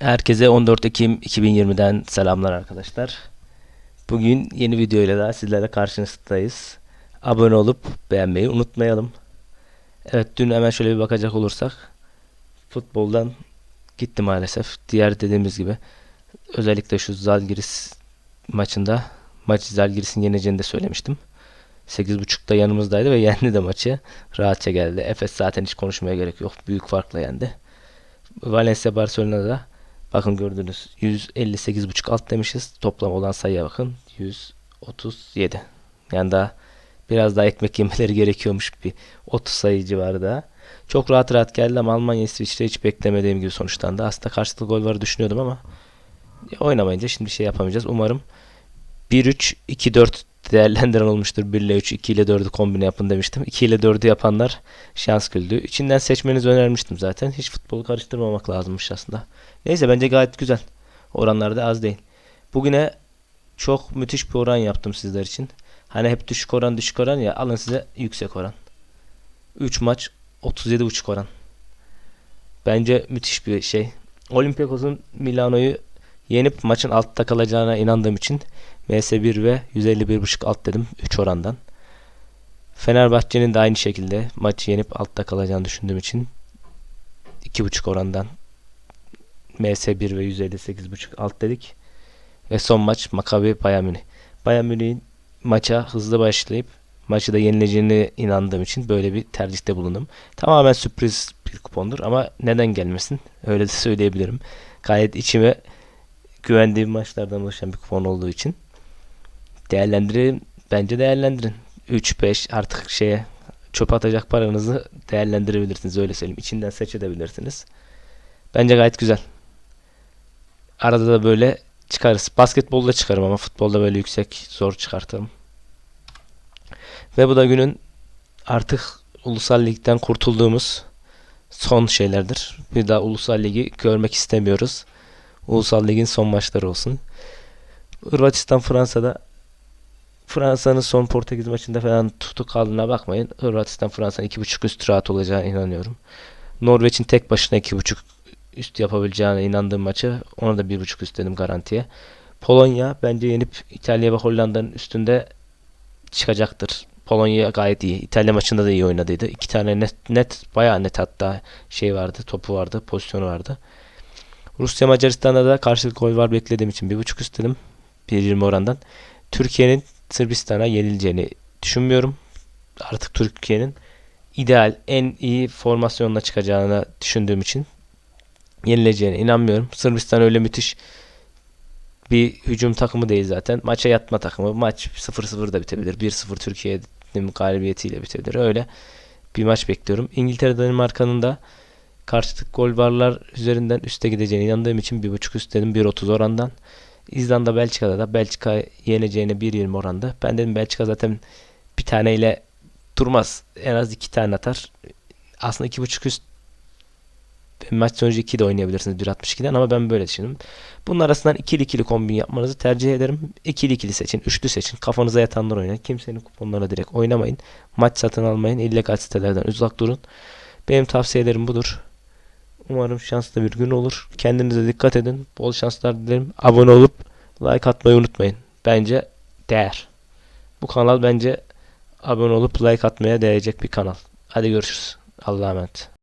Herkese 14 Ekim 2020'den selamlar arkadaşlar. Bugün yeni video ile daha sizlerle karşınızdayız. Abone olup beğenmeyi unutmayalım. Evet dün hemen şöyle bir bakacak olursak futboldan gitti maalesef. Diğer dediğimiz gibi özellikle şu Zalgiris maçında maç Zalgiris'in yeneceğini de söylemiştim. 8.30'da yanımızdaydı ve yendi de maçı. Rahatça geldi. Efes zaten hiç konuşmaya gerek yok. Büyük farkla yendi. Valencia Barcelona'da bakın gördünüz 158.5 alt demişiz. Toplam olan sayıya bakın 137. Yani daha biraz daha ekmek yemeleri gerekiyormuş bir 30 sayı civarı daha. Çok rahat rahat geldi ama Almanya İsviçre hiç beklemediğim gibi sonuçlandı. Aslında karşılıklı gol var düşünüyordum ama oynamayınca şimdi bir şey yapamayacağız. Umarım 1-3-2-4 değerlendiren olmuştur. 1 ile 3, 2 ile 4'ü kombine yapın demiştim. 2 ile 4'ü yapanlar şans güldü. İçinden seçmenizi önermiştim zaten. Hiç futbolu karıştırmamak lazımmış aslında. Neyse bence gayet güzel. Oranlar da az değil. Bugüne çok müthiş bir oran yaptım sizler için. Hani hep düşük oran düşük oran ya alın size yüksek oran. 3 maç 37.5 oran. Bence müthiş bir şey. Olympiakos'un Milano'yu yenip maçın altta kalacağına inandığım için MS1 ve 151.5 alt dedim 3 orandan. Fenerbahçe'nin de aynı şekilde maçı yenip altta kalacağını düşündüğüm için 2.5 orandan MS1 ve 158.5 alt dedik. Ve son maç Maccabi Bayern Münih. Bayern Münih'in maça hızlı başlayıp maçı da yenileceğine inandığım için böyle bir tercihte bulundum. Tamamen sürpriz bir kupondur ama neden gelmesin? Öyle de söyleyebilirim. Gayet içime güvendiğim maçlardan oluşan bir kupon olduğu için değerlendirin. Bence değerlendirin. 3-5 artık şeye çöp atacak paranızı değerlendirebilirsiniz. Öyle söyleyeyim. İçinden seçebilirsiniz. Bence gayet güzel. Arada da böyle çıkarız. Basketbolda çıkarım ama futbolda böyle yüksek zor çıkartırım. Ve bu da günün artık Ulusal Lig'den kurtulduğumuz son şeylerdir. Bir daha Ulusal Lig'i görmek istemiyoruz. Ulusal Lig'in son maçları olsun. Hırvatistan Fransa'da Fransa'nın son Portekiz maçında falan tutuk kaldığına bakmayın. Hırvatistan Fransa'nın 2.5 üst rahat olacağına inanıyorum. Norveç'in tek başına 2.5 üst yapabileceğine inandığım maçı ona da 1.5 üst dedim garantiye. Polonya bence yenip İtalya ve Hollanda'nın üstünde çıkacaktır. Polonya gayet iyi. İtalya maçında da iyi oynadıydı. İki tane net, net bayağı net hatta şey vardı, topu vardı, pozisyonu vardı. Rusya Macaristan'da da karşılık gol var beklediğim için 1.5 üst dedim. 1.20 orandan. Türkiye'nin Sırbistan'a yenileceğini düşünmüyorum. Artık Türkiye'nin ideal en iyi formasyonla çıkacağını düşündüğüm için yenileceğine inanmıyorum. Sırbistan öyle müthiş bir hücum takımı değil zaten. Maça yatma takımı. Maç 0-0 da bitebilir. 1-0 Türkiye'nin galibiyetiyle bitebilir. Öyle bir maç bekliyorum. İngiltere Danimarka'nın da karşılık gol varlar üzerinden üste gideceğine inandığım için 1.5 üst dedim 1.30 orandan. İzlanda Belçika'da da Belçika yeneceğine 1.20 oranda. Ben dedim Belçika zaten bir taneyle durmaz. En az iki tane atar. Aslında 2.5 üst maç sonucu 2 de oynayabilirsiniz 1.62'den ama ben böyle düşündüm. Bunun arasından ikili ikili kombin yapmanızı tercih ederim. İkili ikili seçin, üçlü seçin. Kafanıza yatanlar oynayın. Kimsenin kuponlarına direkt oynamayın. Maç satın almayın. illegal sitelerden uzak durun. Benim tavsiyelerim budur. Umarım şanslı bir gün olur. Kendinize dikkat edin. Bol şanslar dilerim. Abone olup like atmayı unutmayın. Bence değer. Bu kanal bence abone olup like atmaya değecek bir kanal. Hadi görüşürüz. Allah'a emanet.